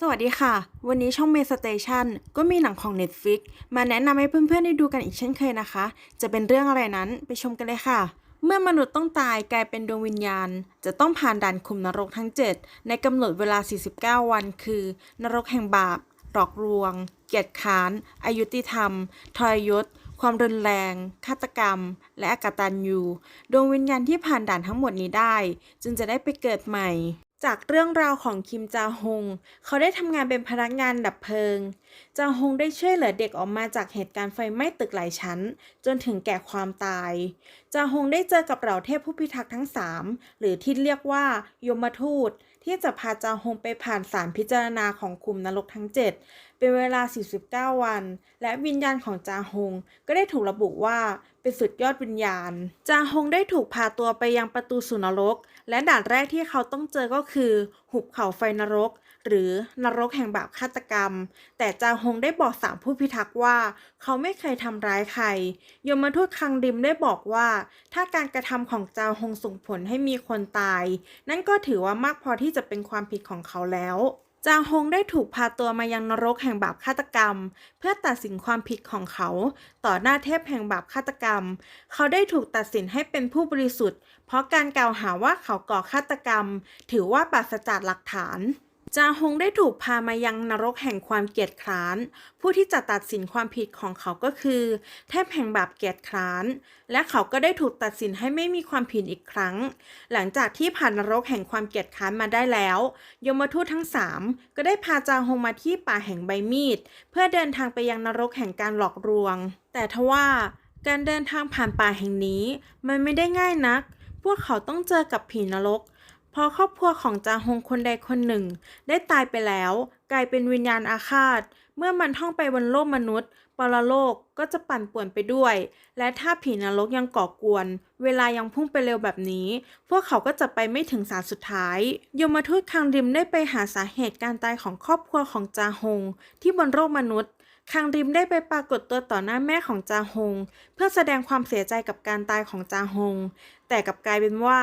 สวัสดีค่ะ วันนี้ช่องเมสเตชันก็มีหนังของ Netflix มาแนะนำให้เพื่อนๆได้ดูกันอีกเช่นเคยนะคะ จะเป็นเรื่องอะไรนั้นไปชมกันเลยค่ะ เมื่อมนุษย์ต้องตายกลายเป็นดวงวิญญาณ จะต้องผ่านด่านขุมนรกทั้ง 7 ในกำหนดเวลา 49 วันคือ นรกแห่งบาป หลอกลวง เกียรติค้าน อายุติธรรม ทรยศ ความรุนแรง ฆาตกรรม และอกตัญญูดวงวิญญาณที่ผ่านด่านทั้งหมดนี้ได้ จึงจะได้ไปเกิดใหม่ จากเรื่องราวของคิมจาฮง เขาได้ทำงานเป็นพนักงานดับเพลิง จาฮงได้ช่วยเหลือเด็กออกมาจากเหตุการณ์ไฟไหม้ตึกหลายชั้น จนถึงแก่ความตาย จาฮงได้เจอกับเหล่าเทพผู้พิทักษ์ทั้งสามหรือที่เรียกว่ายมทูต ที่จะพาจาฮงไปผ่านสารพิจารณาของคุมนรกทั้ง 7 เป็นเวลา 49 วัน และวิญญาณของจาฮงก็ได้ถูกระบุว่าเป็นสุดยอดวิญญาณ จาฮงได้ถูกพาตัวไปยังประตูสู่นรก และด่านแรกที่เขาต้องเจอก็คือ หุบเขาไฟนรก หรือนรกแห่งบาปฆาตกรรม แต่จาฮงได้บอกสามผู้พิทักษ์ว่า เขาไม่เคยทำร้ายใคร ยมทูตคังดิมได้บอกว่า ถ้าการกระทำของจาฮงส่งผลให้มีคนตาย นั่นก็ถือว่ามากพอที่จะเป็นความผิดของเขาแล้ว จางฮงได้ถูกพาตัวมายังนรกแห่งบาปฆาตกรรม เพื่อตัดสินความผิดของเขา ต่อหน้าเทพแห่งบาปฆาตกรรม เขาได้ถูกตัดสินให้เป็นผู้บริสุทธิ์ เพราะการกล่าวหาว่าเขาก่อฆาตกรรม ถือว่าปราศจากหลักฐาน จาฮงได้ถูกพามายังนรกแห่งความเกลียดคร้าน ผู้ที่จะตัดสินความผิดของเขาก็คือ เทพแห่งบาปเกลียดคร้าน และเขาก็ได้ถูกตัดสินให้ไม่มีความผิดอีกครั้ง หลังจากที่ผ่านนรกแห่งความเกลียดคร้านมาได้แล้ว ยมทูตทั้งสามก็ได้พาจาฮงมาที่ป่าแห่งใบมีด เพื่อเดินทางไปยังนรกแห่งการหลอกลวง แต่ทว่าการเดินทางผ่านป่าแห่งนี้ มันไม่ได้ง่ายนัก พวกเขาต้องเจอกับผีนรก พอครอบครัวของจาฮงคนใดคนหนึ่ง ได้ตายไปแล้ว กลายเป็นวิญญาณอาฆาต เมื่อมันท่องไปบนโลกมนุษย์ ปรโลกก็จะปั่นป่วนไปด้วย และถ้าผีนรกยังก่อกวน เวลายังพุ่งไปเร็วแบบนี้ พวกเขาก็จะไปไม่ถึงสารสุดท้าย ยมทูตคังริมได้ไปหาสาเหตุการตายของครอบครัวของจาฮง ที่บนโลกมนุษย์คังริมได้ไปปรากฏตัวต่อหน้าแม่ของจาฮง เพื่อแสดงความเสียใจกับการตายของจาฮง แต่กลับกลายเป็นว่า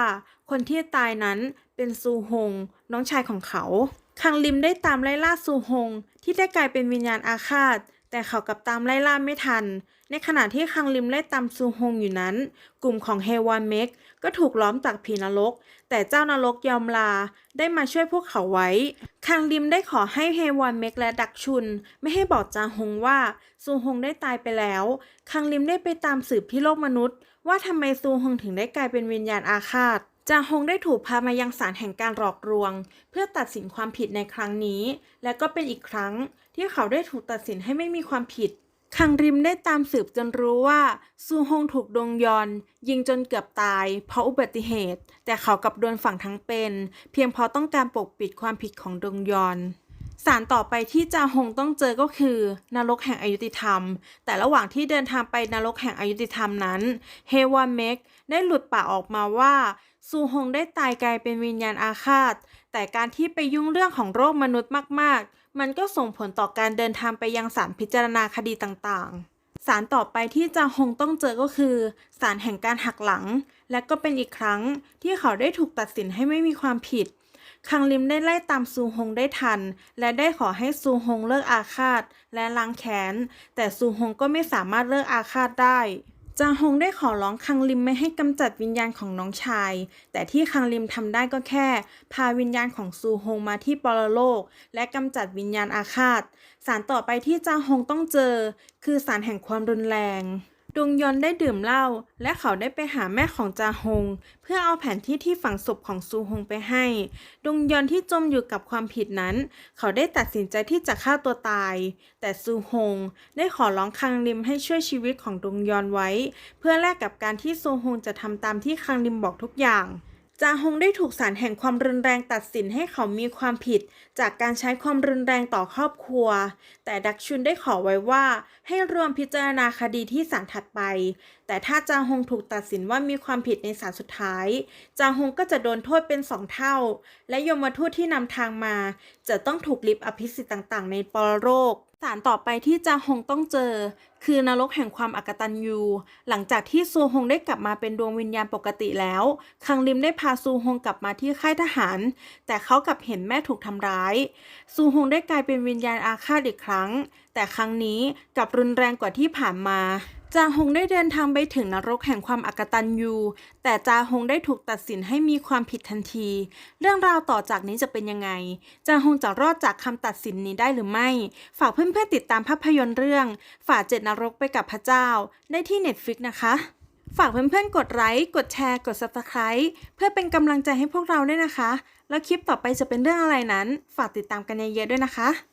คนที่ตายนั้นเป็นซูฮง น้องชายของเขา คังริมได้ตามไล่ล่าซูฮง ที่ได้กลายเป็นวิญญาณอาฆาต แต่เขากลับตามไล่ล่าไม่ทัน ในขณะที่คังริมไล่ตามซูฮงอยู่นั้น กลุ่มของเฮวอนเมกก็ถูกล้อมจากผีนรก แต่เจ้านรกยอมลาได้มาช่วยพวกเขาไว้ คังริมได้ขอให้เฮวอนเมกและดักชุน ไม่ให้บอกจางฮงว่าซูฮงได้ตายไปแล้ว คังริมได้ไปตามสืบที่โลกมนุษย์ ว่าทำไมซูฮงถึงได้กลายเป็นวิญญาณอาฆาต จาฮงได้ถูกพามายังศาลแห่งการหลอกลวง เพื่อตัดสินความผิดในครั้งนี้ และก็เป็นอีกครั้งที่เขาได้ถูกตัดสินให้ไม่มีความผิด คังริมได้ตามสืบจนรู้ว่าซูฮงถูกดงยอน ยิงจนเกือบตาย เพราะอุบัติเหตุ แต่เขากลับโดนฝังทั้งเป็น เพียงเพราะต้องการปกปิดความผิดของดงยอน สารต่อไปที่จาฮงต้องเจอก็คือนรกแห่งอายุติธรรม แต่ระหว่างที่เดินทางไปนรกแห่งอายุติธรรมนั้น เฮวาเมกได้หลุดปากออกมาว่าซูฮงได้ตายกลายเป็นวิญญาณอาฆาต แต่การที่ไปยุ่งเรื่องของโรคมนุษย์มาก ๆ มันก็ส่งผลต่อการเดินทางไปยังศาลพิจารณาคดีต่างๆศาลต่อไปที่จาฮงต้องเจอก็คือศาลแห่งการหักหลัง และก็เป็นอีกครั้งที่เขาได้ถูกตัดสินให้ไม่มีความผิด คังลิมได้ไล่ตามซูฮงได้ทัน และได้ขอให้ซูฮงเลิกอาฆาต และล้างแค้น แต่ซูฮงก็ไม่สามารถเลิกอาฆาตได้จางฮงได้ขอร้องคังลิมไม่ให้กำจัดวิญญาณของน้องชาย แต่ที่คังลิมทำได้ก็แค่ พาวิญญาณของซูฮงมาที่ปรโลก และกำจัดวิญญาณอาฆาต สารต่อไปที่จางฮงต้องเจอ คือสารแห่งความรุนแรง ดงยอนได้ดื่มเหล้าและเขาได้ไปหาแม่ของจาฮง เพื่อเอาแผนที่ที่ฝังศพของซูฮงไปให้ดงยอนที่จมอยู่กับความผิดนั้น เขาได้ตัดสินใจที่จะฆ่าตัวตาย แต่ซูฮงได้ขอร้องคังริมให้ช่วยชีวิตของดงยอนไว้ เพื่อแลกกับการที่ซูฮงจะทำตามที่คังริมบอกทุกอย่าง จาฮงได้ถูกศาลแห่งความรุนแรงตัดสินให้เขามีความผิด จากการใช้ความรุนแรงต่อครอบครัว แต่ดักชุนได้ขอไว้ว่า ให้รวมพิจารณาคดีที่ศาลถัดไป แต่ถ้าจาฮงถูกตัดสินว่ามีความผิดในศาลสุดท้าย จาฮงก็จะโดนโทษเป็นสองเท่า และยมทูตที่นำทางมา จะต้องถูกลิบอภิสิทธิ์ต่างๆ ในปรโลก สารต่อไปที่จาฮงต้องเจอ คือนรกแห่งความอกตันยู หลังจากที่ซูฮงได้กลับมาเป็นดวงวิญญาณปกติแล้ว คังลิมได้พาซูฮงกลับมาที่ค่ายทหาร แต่เขากลับเห็นแม่ถูกทำร้าย ซูฮงได้กลายเป็นวิญญาณอาฆาตอีกครั้ง แต่ครั้งนี้กลับรุนแรงกว่าที่ผ่านมา จาฮงได้เดินทางไปถึงนรกแห่งความอกตัญญูแต่จาฮงได้ถูกตัดสินให้มีความผิดทันที เรื่องราวต่อจากนี้จะเป็นยังไง จาฮงจะรอดจากคำตัดสินนี้ได้หรือไม่ ฝากเพื่อนๆติดตามภาพยนตร์เรื่อง ฝ่าเจ็ดนรกไปกับพระเจ้า ได้ที่ Netflix นะคะ ฝากเพื่อนๆกดไลค์ กดแชร์ กด Subscribe เพื่อเป็นกำลังใจให้พวกเราด้วยนะคะ แล้วคลิปต่อไปจะเป็นเรื่องอะไรนั้น ฝากติดตามกันเยอะๆด้วยนะคะ